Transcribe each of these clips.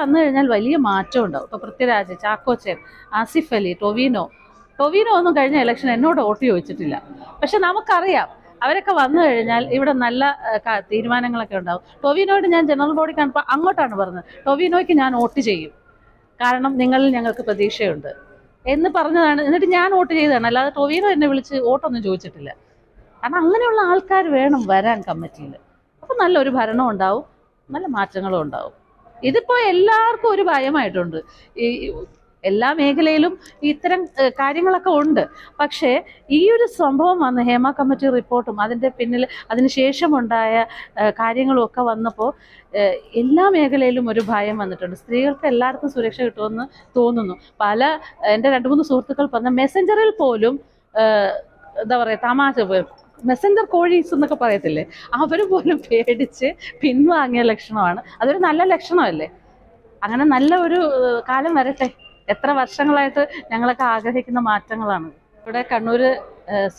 വന്നു കഴിഞ്ഞാൽ വലിയ മാറ്റം ഉണ്ടാവും. ഇപ്പോൾ പൃഥ്വിരാജ് ചാക്കോച്ചൻ ആസിഫ് അലി ടൊവിനോ. ടൊവിനോ ഒന്നും കഴിഞ്ഞ ഇലക്ഷൻ എന്നോട് വോട്ട് ചോദിച്ചിട്ടില്ല. പക്ഷെ നമുക്കറിയാം അവരൊക്കെ വന്നു കഴിഞ്ഞാൽ ഇവിടെ നല്ല തീരുമാനങ്ങളൊക്കെ ഉണ്ടാവും. ടൊവിനോയോട് ഞാൻ ജനറൽ ബോഡി കാണുമ്പോൾ അങ്ങോട്ടാണ് പറഞ്ഞത്. ടൊവിനോയ്ക്ക് ഞാൻ വോട്ട് ചെയ്യും. കാരണം നിങ്ങളിൽ ഞങ്ങൾക്ക് പ്രതീക്ഷയുണ്ട്. എന്ന് പറഞ്ഞതാണ്. എന്നിട്ട് ഞാൻ വോട്ട് ചെയ്തതാണ്. അല്ലാതെ ടൊവിനോ എന്നെ വിളിച്ച് വോട്ടൊന്നും ചോദിച്ചിട്ടില്ല. കാരണം അങ്ങനെയുള്ള ആൾക്കാർ വേണം വരാൻ കമ്മിറ്റിയിൽ. അപ്പോൾ നല്ലൊരു ഭരണം ഉണ്ടാവും. നല്ല മാറ്റങ്ങളും ഉണ്ടാവും. ഇതിപ്പോൾ എല്ലാവർക്കും ഒരു ഭയമായിട്ടുണ്ട്. ഈ എല്ലാ മേഖലയിലും ഇത്തരം കാര്യങ്ങളൊക്കെ ഉണ്ട്. പക്ഷേ ഈ ഒരു സംഭവം വന്ന് ഹേമ കമ്മിറ്റി റിപ്പോർട്ടും അതിന്റെ പിന്നിൽ അതിനുശേഷമുണ്ടായ ശേഷമുണ്ടായ കാര്യങ്ങളും ഒക്കെ വന്നപ്പോൾ എല്ലാ മേഖലയിലും ഒരു ഭയം വന്നിട്ടുണ്ട്. സ്ത്രീകൾക്ക് എല്ലാവർക്കും സുരക്ഷ കിട്ടുമെന്ന് തോന്നുന്നു. പല എന്റെ രണ്ട് മൂന്ന് സുഹൃത്തുക്കൾ പറഞ്ഞ മെസ്സഞ്ചറിൽ പോലും എന്താ പറയുക തമാശ മെസ്സഞ്ചർ കോഴീസ് എന്നൊക്കെ പറയത്തില്ലേ? അവർ പോലും പേടിച്ച് പിൻവാങ്ങിയ ലക്ഷണമാണ്. അതൊരു നല്ല ലക്ഷണമല്ലേ? അങ്ങനെ നല്ല ഒരു കാലം വരട്ടെ. എത്ര വർഷങ്ങളായിട്ട് ഞങ്ങളൊക്കെ ആഗ്രഹിക്കുന്ന മാറ്റങ്ങളാണ്. ഇവിടെ കണ്ണൂർ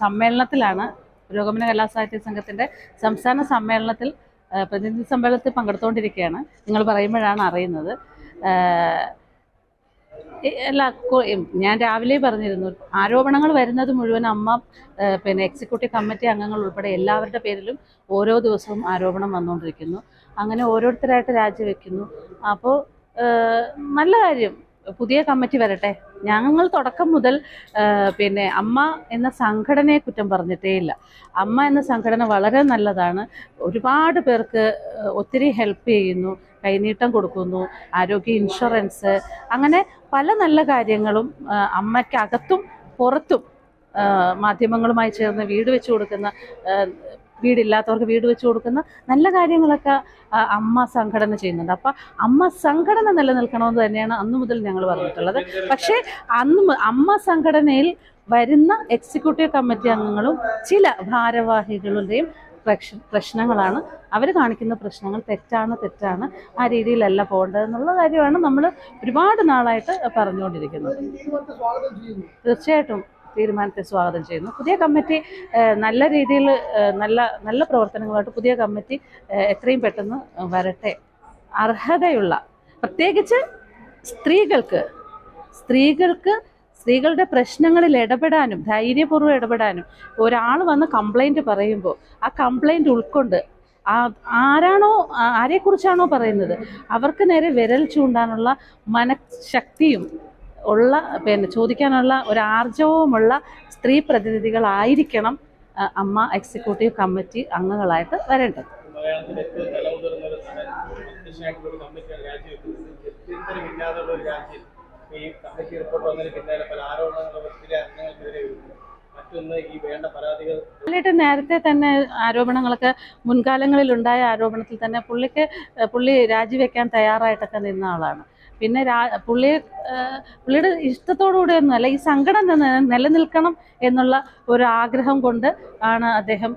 സമ്മേളനത്തിലാണ് പുരോഗമന കലാസാഹിത്യ സംഘത്തിന്റെ സംസ്ഥാന സമ്മേളനത്തിൽ പ്രതിനിധി സമ്മേളനത്തിൽ പങ്കെടുത്തുകൊണ്ടിരിക്കുകയാണ് നിങ്ങൾ പറയുമ്പോഴാണ് അറിയുന്നത്. എല്ലാ ഞാൻ രാവിലെ പറഞ്ഞിരുന്നു ആരോപണങ്ങൾ വരുന്നത് മുഴുവൻ അമ്മ പിന്നെ എക്സിക്യൂട്ടീവ് കമ്മിറ്റി അംഗങ്ങൾ ഉൾപ്പെടെ എല്ലാവരുടെ പേരിലും ഓരോ ദിവസവും ആരോപണം വന്നുകൊണ്ടിരിക്കുന്നു. അങ്ങനെ ഓരോരുത്തരായിട്ട് രാജിവെക്കുന്നു. അപ്പോൾ നല്ല കാര്യം. പുതിയ കമ്മിറ്റി വരട്ടെ. ഞങ്ങൾ തുടക്കം മുതൽ പിന്നെ അമ്മ എന്ന സംഘടനയെ കുറ്റം പറഞ്ഞിട്ടേ ഇല്ല. അമ്മ എന്ന സംഘടന വളരെ നല്ലതാണ്. ഒരുപാട് പേർക്ക് ഒത്തിരി ഹെൽപ്പ് ചെയ്യുന്നു. കൈനീട്ടം കൊടുക്കുന്നു ആരോഗ്യ ഇൻഷുറൻസ് അങ്ങനെ പല നല്ല കാര്യങ്ങളും അമ്മയ്ക്കകത്തും പുറത്തും മാധ്യമങ്ങളുമായി ചേർന്ന് വീട് വെച്ച് കൊടുക്കുന്ന വീടില്ലാത്തവർക്ക് വീട് വെച്ച് കൊടുക്കുന്ന നല്ല കാര്യങ്ങളൊക്കെ അമ്മ സംഘടന ചെയ്യുന്നുണ്ട്. അപ്പം അമ്മ സംഘടന നിലനിൽക്കണമെന്ന് തന്നെയാണ് അന്നു മുതൽ ഞങ്ങൾ പറഞ്ഞിട്ടുള്ളത്. പക്ഷേ അന്ന് അമ്മ സംഘടനയിൽ വരുന്ന എക്സിക്യൂട്ടീവ് കമ്മിറ്റി അംഗങ്ങളും ചില ഭാരവാഹികളുടെയും പ്രശ്നങ്ങളാണ്. അവർ കാണിക്കുന്ന പ്രശ്നങ്ങൾ തെറ്റാണ് തെറ്റാണ് ആ രീതിയിലല്ല പോകേണ്ടതെന്നുള്ള കാര്യമാണ് നമ്മൾ ഒരുപാട് നാളായിട്ട് പറഞ്ഞുകൊണ്ടിരിക്കുന്നത്. തീർച്ചയായിട്ടും തീരുമാനത്തെ സ്വാഗതം ചെയ്യുന്നു. പുതിയ കമ്മിറ്റി നല്ല രീതിയിൽ നല്ല നല്ല പ്രവർത്തനങ്ങളായിട്ട് പുതിയ കമ്മിറ്റി എത്രയും പെട്ടെന്ന് വരട്ടെ. അർഹതയുള്ള പ്രത്യേകിച്ച് സ്ത്രീകൾക്ക് സ്ത്രീകൾക്ക് സ്ത്രീകളുടെ പ്രശ്നങ്ങളിൽ ഇടപെടാനും ധൈര്യപൂർവം ഇടപെടാനും ഒരാൾ വന്ന് കംപ്ലൈന്റ് പറയുമ്പോൾ ആ കംപ്ലൈന്റ് ഉൾക്കൊണ്ട് ആരാണോ ആരെക്കുറിച്ചാണോ പറയുന്നത്? അവർക്ക് നേരെ വിരൽ ചൂണ്ടാനുള്ള മനഃശക്തിയും ഉള്ള പിന്നെ ചോദിക്കാനുള്ള ഒരു ആർജവമുള്ള സ്ത്രീ പ്രതിനിധികളായിരിക്കണം അമ്മ എക്സിക്യൂട്ടീവ് കമ്മിറ്റി അംഗങ്ങളായിട്ട് വരേണ്ടത്. ഒരു രാജ്യം ഈ കമ്മിറ്റി റിപ്പോർട്ട് വന്നതിന് പിന്നാലെ പല ആരോപണങ്ങളും ഒത്തിരി അംഗങ്ങൾക്കെതിരെ മറ്റൊന്ന് ഈ വേണ്ട പരാതികൾ പുള്ളിയുടെ നേരത്തെ തന്നെ ആരോപണങ്ങളൊക്കെ മുൻകാലങ്ങളിൽ ഉണ്ടായ ആരോപണത്തിൽ തന്നെ പുള്ളിക്ക് പുള്ളി രാജിവെക്കാൻ തയ്യാറായിട്ടൊക്കെ നിന്ന ആളാണ്. പിന്നെ രാ പുള്ളിയുടെ ഇഷ്ടത്തോടുകൂടിയൊന്നും അല്ല ഈ സങ്കടം നില- നിലനിൽക്കണം എന്നുള്ള ഒരു ആഗ്രഹം കൊണ്ട് ആണ് അദ്ദേഹം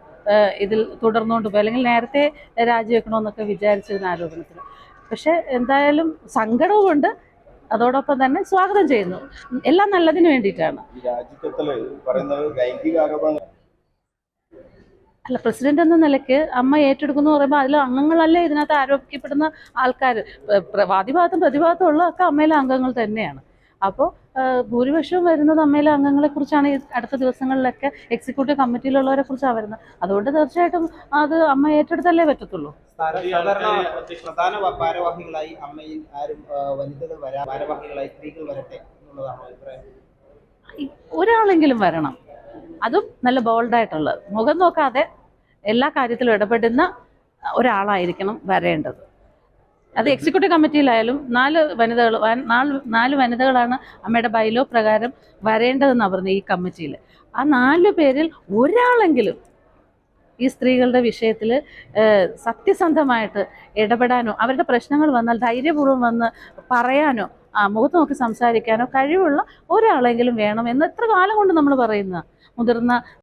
ഇതിൽ തുടർന്നുകൊണ്ട് പോയി അല്ലെങ്കിൽ നേരത്തെ രാജിവെക്കണമെന്നൊക്കെ വിചാരിച്ചിരുന്ന ആരോപണത്തിൽ. പക്ഷെ എന്തായാലും സങ്കടവുമുണ്ട്. അതോടൊപ്പം തന്നെ സ്വാഗതം ചെയ്യുന്നു. എല്ലാം നല്ലതിനു വേണ്ടിയിട്ടാണ്. അല്ല പ്രസിഡന്റ് എന്ന നിലയ്ക്ക് അമ്മ ഏറ്റെടുക്കുന്നു പറയുമ്പോൾ അതിൽ അംഗങ്ങളല്ലേ ഇതിനകത്ത് ആരോപിക്കപ്പെടുന്ന ആൾക്കാർ വാദിഭാഗത്തും പ്രതിഭാഗത്തും ഉള്ളതൊക്കെ അമ്മയിലെ അംഗങ്ങൾ തന്നെയാണ്. അപ്പോൾ ഭൂരിപക്ഷവും വരുന്നത് അമ്മയിലെ അംഗങ്ങളെ കുറിച്ചാണ് ഈ അടുത്ത ദിവസങ്ങളിലൊക്കെ എക്സിക്യൂട്ടീവ് കമ്മിറ്റിയിലുള്ളവരെ കുറിച്ചാണ് വരുന്നത്. അതുകൊണ്ട് തീർച്ചയായിട്ടും അത് അമ്മ ഏറ്റെടുത്തല്ലേ പറ്റത്തുള്ളൂ. പ്രധാന ഭാരവാഹികളായി അമ്മയിൽ ആരും വനിതകൾ വരാ ഭാരവാഹികളായി സ്ത്രീകൾ വരട്ടെ എന്നുള്ളതാണോ അഭിപ്രായം? ഒരാളെങ്കിലും വരണം. അതും നല്ല ബോൾഡായിട്ടുള്ളത് മുഖം നോക്കാതെ എല്ലാ കാര്യത്തിലും ഇടപെടുന്ന ഒരാളായിരിക്കണം വരേണ്ടത്. അത് എക്സിക്യൂട്ടീവ് കമ്മിറ്റിയിലായാലും നാല് വനിതകൾ നാല് നാല് വനിതകളാണ് അമ്മയുടെ ബൈലോ പ്രകാരം വരേണ്ടതെന്നാണ് പറഞ്ഞത് ഈ കമ്മിറ്റിയിൽ ആ നാല് പേരിൽ ഒരാളെങ്കിലും ഈ സ്ത്രീകളുടെ വിഷയത്തിൽ സത്യസന്ധമായിട്ട് ഇടപെടാനോ അവരുടെ പ്രശ്നങ്ങൾ വന്നാൽ ധൈര്യപൂർവം വന്ന് പറയാനോ മുഖത്ത് നോക്കി സംസാരിക്കാനോ കഴിവുള്ള ഒരാളെങ്കിലും വേണം എന്ന് എത്ര കാലം കൊണ്ട് നമ്മൾ പറയുന്ന മുതിർന്ന